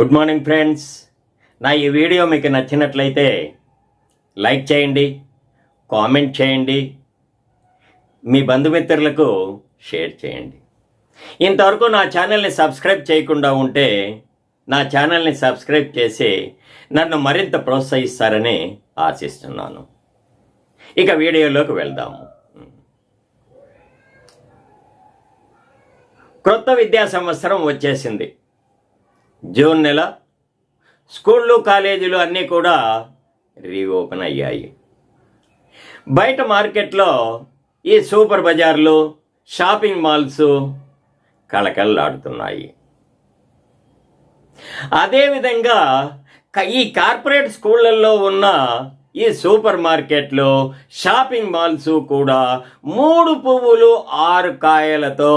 Good morning friends నా ఈ video మీకు నచ్చినట్లయితే లైక్ చేయండి కామెంట్ చేయండి మీ బంధుమిత్రులకు షేర్ చేయండి. ఇంతవరకు నా ఛానల్ని సబ్స్క్రైబ్ చేయకుండా ఉంటే నా ఛానల్ని సబ్స్క్రైబ్ చేసి నన్ను మరింత ప్రోత్సహిస్తారని ఆశిస్తున్నాను. ఇక వీడియోలోకి వెళ్దాము. క్రొత్త విద్యా సంవత్సరం వచ్చేసింది. జూన్ నెల స్కూళ్ళు కాలేజీలు అన్నీ కూడా రీఓపెన్ అయ్యాయి. బయట మార్కెట్లో ఈ సూపర్ బజార్లు షాపింగ్ మాల్స్ కళకళలాడుతున్నాయి. అదేవిధంగా ఈ కార్పొరేట్ స్కూళ్ళల్లో ఉన్న ఈ సూపర్ మార్కెట్లు షాపింగ్ మాల్స్ కూడా మూడు పువ్వులు ఆరు కాయలతో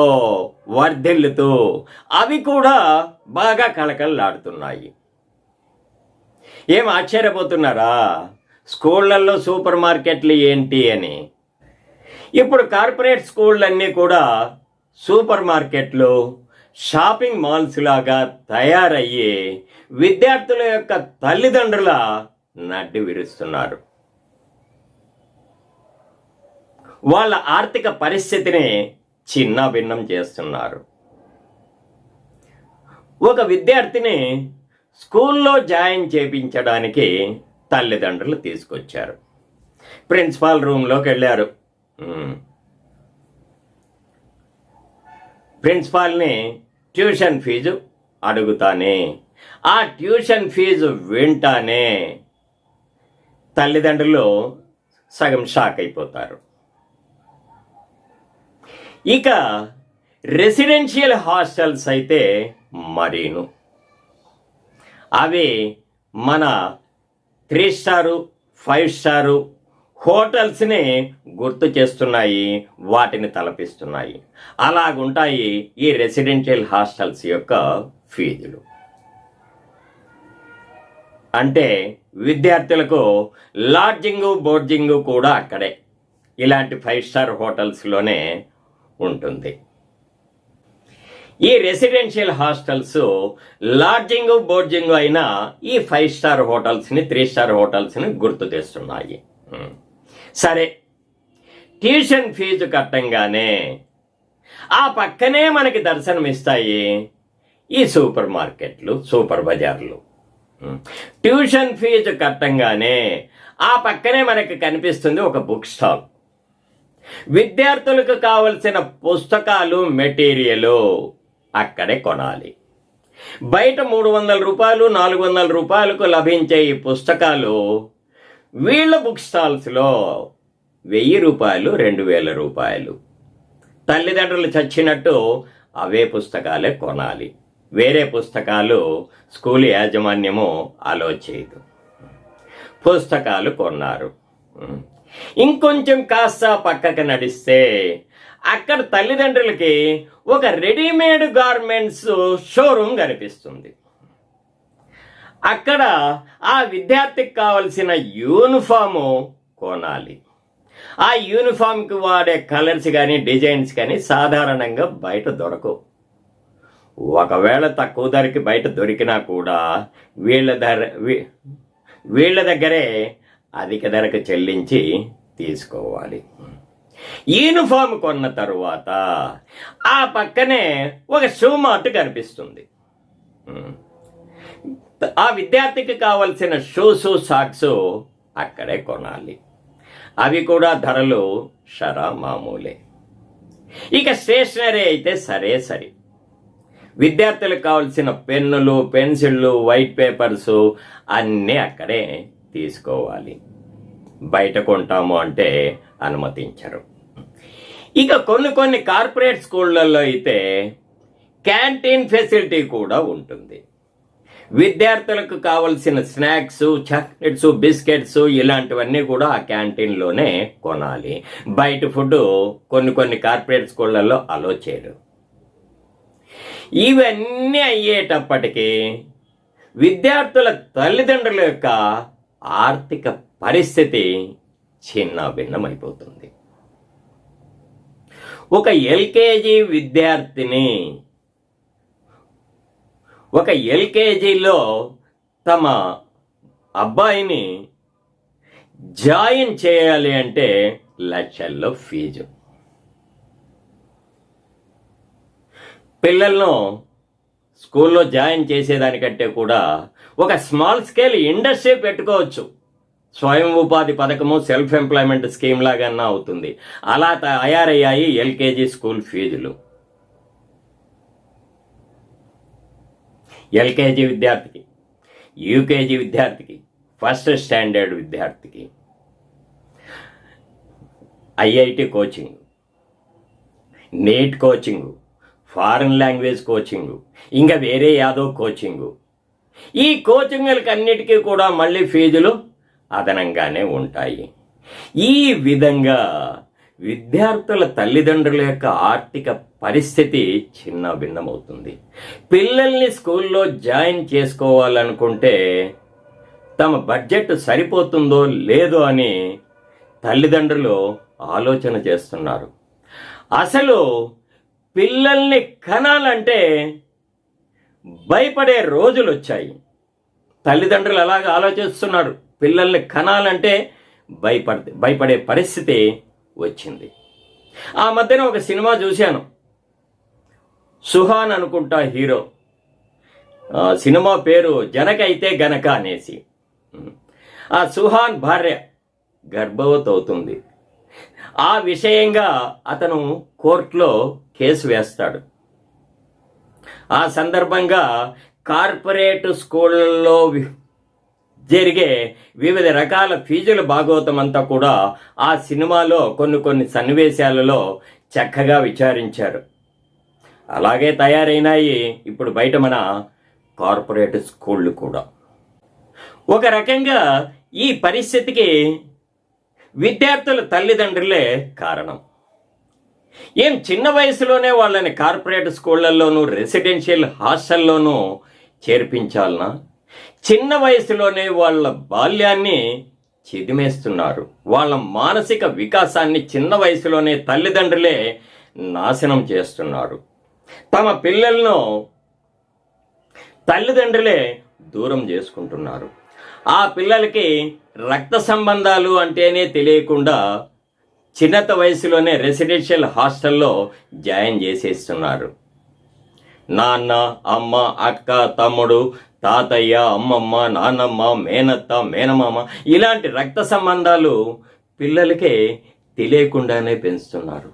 వర్ధిల్లుతూ అవి కూడా బాగా కళకళలాడుతున్నాయి. ఏం ఆశ్చర్యపోతున్నారా? స్కూళ్ళల్లో సూపర్ మార్కెట్లు ఏంటి అని. ఇప్పుడు కార్పొరేట్ స్కూళ్ళన్నీ కూడా సూపర్ మార్కెట్లు షాపింగ్ మాల్స్ లాగా తయారయ్యి విద్యార్థుల యొక్క తల్లిదండ్రుల నడ్డి విరుస్తున్నారు. వాళ్ళ ఆర్థిక పరిస్థితిని చిన్న భిన్నం చేస్తున్నారు. ఒక విద్యార్థిని స్కూల్లో జాయిన్ చేపించడానికి తల్లిదండ్రులు తీసుకొచ్చారు. ప్రిన్సిపాల్ రూమ్లోకి వెళ్ళారు. ప్రిన్సిపాల్ని ట్యూషన్ ఫీజు అడుగుతానే. ఆ ట్యూషన్ ఫీజు వింటానే. తల్లిదండ్రులు సగం షాక్ అయిపోతారు. ఇక రెసిడెన్షియల్ హాస్టల్స్ అయితే మరీను. అవి మన త్రీ స్టారు ఫైవ్ స్టారు హోటల్స్ని గుర్తు చేస్తున్నాయి వాటిని తలపిస్తున్నాయి. అలాగుంటాయి ఈ రెసిడెన్షియల్ హాస్టల్స్ యొక్క ఫీజులు. అంటే విద్యార్థులకు లాడ్జింగు బోర్జింగు కూడా అక్కడే. ఇలాంటి ఫైవ్ స్టార్ హోటల్స్లోనే ఉంటుంది. ఈ రెసిడెన్షియల్ హాస్టల్స్ లాడ్జింగ్ బోర్జింగ్ అయినా ఈ ఫైవ్ స్టార్ హోటల్స్ని త్రీ స్టార్ హోటల్స్ని గుర్తు తెస్తున్నాయి. సరే ట్యూషన్ ఫీజు కట్టంగానే ఆ పక్కనే మనకి దర్శనమిస్తాయి. ఈ సూపర్ మార్కెట్లు సూపర్ బజార్లు. ట్యూషన్ ఫీజు కట్టంగానే ఆ పక్కనే మనకి కనిపిస్తుంది ఒక బుక్ స్టాల్. విద్యార్థులకు కావలసిన పుస్తకాలు మెటీరియల్ అక్కడే కొనాలి. బయట మూడు వందల రూపాయలు నాలుగు వందల రూపాయలకు లభించే ఈ పుస్తకాలు వీళ్ళ బుక్ స్టాల్స్లో వెయ్యి రూపాయలు రెండు వేల రూపాయలు. తల్లిదండ్రులు చచ్చినట్టు అవే పుస్తకాలే కొనాలి. వేరే పుస్తకాలు స్కూల్ యాజమాన్యము ఆలోచించదు పుస్తకాలు కొన్నారు. ఇంకొంచెం కాస్త పక్కకి నడిస్తే అక్కడ తల్లిదండ్రులకి ఒక రెడీమేడ్ గార్మెంట్స్ షోరూమ్ కనిపిస్తుంది. అక్కడ ఆ విద్యార్థికి కావలసిన యూనిఫాము కొనాలి. ఆ యూనిఫామ్కి వాడే కలర్స్ కానీ డిజైన్స్ కానీ సాధారణంగా బయట దొరకవు. ఒకవేళ తక్కువ ధరకి బయట దొరికినా కూడా వీళ్ళ ధర వీ- వీళ్ళ దగ్గరే అధిక ధరకు చెల్లించి తీసుకోవాలి. యూనిఫామ్ కొన్న తరువాత ఆ పక్కనే ఒక షూ మార్ట్ కనిపిస్తుంది. ఆ విద్యార్థికి కావలసిన షూస్ సాక్స్ అక్కడే కొనాలి. అవి కూడా ధరలు షరా మామూలే. ఇక స్టేషనరీ అయితే సరే సరే. విద్యార్థులకు కావాల్సిన పెన్నులు పెన్సిళ్ళు వైట్ పేపర్స్ అన్నీ అక్కడే తీసుకోవాలి. బయట కొంటాము అంటే అనుమతించరు. ఇక కొన్ని కొన్ని కార్పొరేట్ స్కూళ్ళల్లో అయితే క్యాంటీన్ ఫెసిలిటీ కూడా ఉంటుంది. విద్యార్థులకు కావలసిన స్నాక్స్ చాక్లెట్స్ బిస్కెట్స్ ఇలాంటివన్నీ కూడా ఆ క్యాంటీన్లోనే కొనాలి. బయట ఫుడ్ కొన్ని కొన్ని కార్పొరేట్ స్కూళ్ళల్లో అలో చేయరు. ఇవన్నీ అయ్యేటప్పటికీ విద్యార్థుల తల్లిదండ్రుల యొక్క ఆర్థిక పరిస్థితి చిన్న భిన్నమైపోతుంది ఒక ఎల్కేజీ విద్యార్థిని ఒక ఎల్కేజీలో తమ అబ్బాయిని జాయిన్ చేయాలి అంటే లక్షల్లో ఫీజు. పిల్లలను స్కూల్లో జాయిన్ చేసేదానికంటే కూడా ఒక స్మాల్ స్కేల్ ఇండస్ట్రీ పెట్టుకోవచ్చు. స్వయం ఉపాధి పథకము సెల్ఫ్ ఎంప్లాయ్మెంట్ స్కీమ్ లాగన్నా అవుతుంది. అలా తయారయ్యాయి ఎల్కేజీ స్కూల్ ఫీజులు. ఎల్కేజీ విద్యార్థికి యూకేజీ విద్యార్థికి ఫస్ట్ స్టాండర్డ్ విద్యార్థికి IIT coaching NEET coaching foreign language coaching ఇంకా వేరే యాదో కోచింగ్ ఈ కోచింగ్లకు అన్నిటికీ కూడా మళ్ళీ ఫీజులు అదనంగానే ఉంటాయి. ఈ విధంగా విద్యార్థుల తల్లిదండ్రుల యొక్క ఆర్థిక పరిస్థితి చిన్న భిన్నమవుతుంది. పిల్లల్ని స్కూల్లో జాయిన్ చేసుకోవాలనుకుంటే తమ బడ్జెట్ సరిపోతుందో లేదో అని తల్లిదండ్రులు ఆలోచన చేస్తున్నారు. అసలు పిల్లల్ని కనాలంటే భయపడే రోజులు వచ్చాయి తల్లిదండ్రులు అలాగ ఆలోచిస్తున్నారు. పిల్లల్ని కనాలంటే భయపడ భయపడే పరిస్థితి వచ్చింది. ఆ మధ్యన ఒక సినిమా చూశాను. సుహాన్ అనుకుంటా హీరో. సినిమా పేరు జనకైతే గనక అనేసి. ఆ సుహాన్ భార్య గర్భవతి అవుతుంది ఆ విషయంగా అతను కోర్టులో కేసు వేస్తాడు. ఆ సందర్భంగా కార్పొరేట్ స్కూళ్ళల్లో జరిగే వివిధ రకాల ఫీజుల భాగవతం అంతా కూడా ఆ సినిమాలో కొన్ని కొన్ని సన్నివేశాలలో చక్కగా విచారించారు. అలాగే తయారైనాయి ఇప్పుడు బయట మన కార్పొరేట్ స్కూళ్ళు కూడా. ఒక రకంగా ఈ పరిస్థితికి విద్యార్థుల తల్లిదండ్రులే కారణం. ఏం చిన్న వయసులోనే వాళ్ళని కార్పొరేట్ స్కూళ్ళల్లోనూ రెసిడెన్షియల్ హాస్టల్లోనూ చేర్పించాలనా? చిన్న వయసులోనే వాళ్ళ బాల్యాన్ని చిదిమేస్తున్నారు. వాళ్ళ మానసిక వికాసాన్ని చిన్న వయసులోనే తల్లిదండ్రులే నాశనం చేస్తున్నారు. తమ పిల్లలను తల్లిదండ్రులే దూరం చేసుకుంటున్నారు. ఆ పిల్లలకి రక్త సంబంధాలు అంటేనే తెలియకుండా చిన్నత వయసులోనే రెసిడెన్షియల్ హాస్టల్లో జాయిన్ చేసేస్తున్నారు. నాన్న అమ్మ అక్క తమ్ముడు తాతయ్య అమ్మమ్మ నాన్నమ్మ మేనత్త మేనమామ ఇలాంటి రక్త సంబంధాలు పిల్లలకే తెలియకుండానే పెంచుతున్నారు.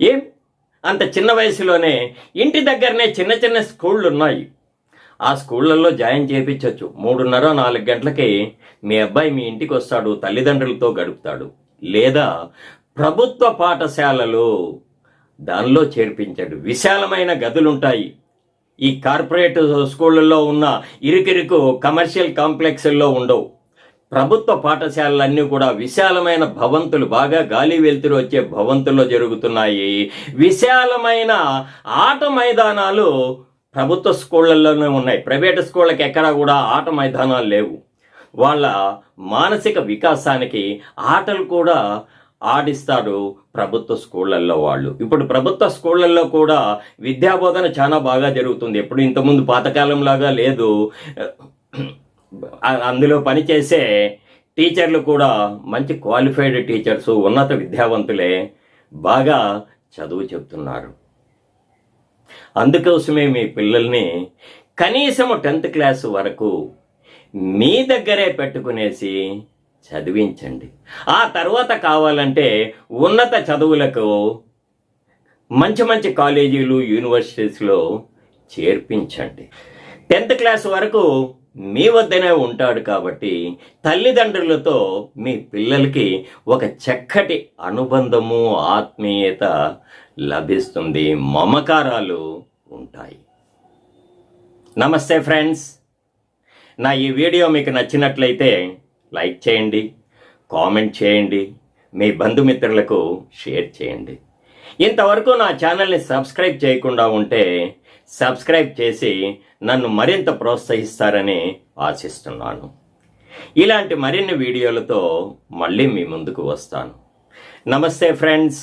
ఏం? అంత చిన్న వయసులోనే ఇంటి దగ్గరనే చిన్న చిన్న స్కూళ్ళు ఉన్నాయి ఆ స్కూళ్ళల్లో జాయిన్ చేయించవచ్చు మూడున్నర నాలుగు గంటలకి మీ అబ్బాయి మీ ఇంటికి వస్తాడు తల్లిదండ్రులతో గడుపుతాడు. లేదా ప్రభుత్వ పాఠశాలలు దానిలో చేర్పించాడు. విశాలమైన గదులుంటాయి. ఈ కార్పొరేట్ స్కూళ్ళల్లో ఉన్న ఇరుకిరుకు కమర్షియల్ కాంప్లెక్స్ల్లో ఉండవు. ప్రభుత్వ పాఠశాలలన్నీ కూడా విశాలమైన భవంతులు బాగా గాలి వెలుతురు వచ్చే భవంతుల్లో జరుగుతున్నాయి. విశాలమైన ఆట మైదానాలు ప్రభుత్వ స్కూళ్ళల్లోనే ఉన్నాయి. ప్రైవేట్ స్కూళ్ళకి ఎక్కడా కూడా ఆట మైదానాలు లేవు. వాళ్ళ మానసిక వికాసానికి ఆటలు కూడా ఆడిస్తారు ప్రభుత్వ స్కూళ్ళల్లో వాళ్ళు. ఇప్పుడు ప్రభుత్వ స్కూళ్ళల్లో కూడా విద్యాబోధన చాలా బాగా జరుగుతుంది. ఎప్పుడు ఇంతకుముందు పాతకాలం లాగా లేదు అందులో పనిచేసే టీచర్లు కూడా మంచి క్వాలిఫైడ్ టీచర్స్ ఉన్నత విద్యావంతులే బాగా చదువు చెప్తున్నారు. అందుకోసమే మీ పిల్లల్ని కనీసం టెన్త్ క్లాస్ వరకు మీ దగ్గరే పెట్టుకునేసి చదివించండి. ఆ తర్వాత కావాలంటే ఉన్నత చదువులకు మంచి మంచి కాలేజీలు యూనివర్సిటీస్లో చేర్పించండి. టెన్త్ క్లాస్ వరకు మీ వద్దనే ఉంటాడు కాబట్టి తల్లిదండ్రులతో మీ పిల్లలకి ఒక చక్కటి అనుబంధము ఆత్మీయత లభిస్తుంది. మమకారాలు ఉంటాయి. నమస్తే ఫ్రెండ్స్. నా ఈ వీడియో మీకు నచ్చినట్లయితే లైక్ చేయండి కామెంట్ చేయండి మీ బంధుమిత్రులకు షేర్ చేయండి. ఇంతవరకు నా ఛానల్ని సబ్స్క్రైబ్ చేయకుండా ఉంటే సబ్స్క్రైబ్ చేసి నన్ను మరింత ప్రోత్సహిస్తారని ఆశిస్తున్నాను. ఇలాంటి మరిన్ని వీడియోలతో మళ్ళీ మీ ముందుకు వస్తాను. నమస్తే ఫ్రెండ్స్.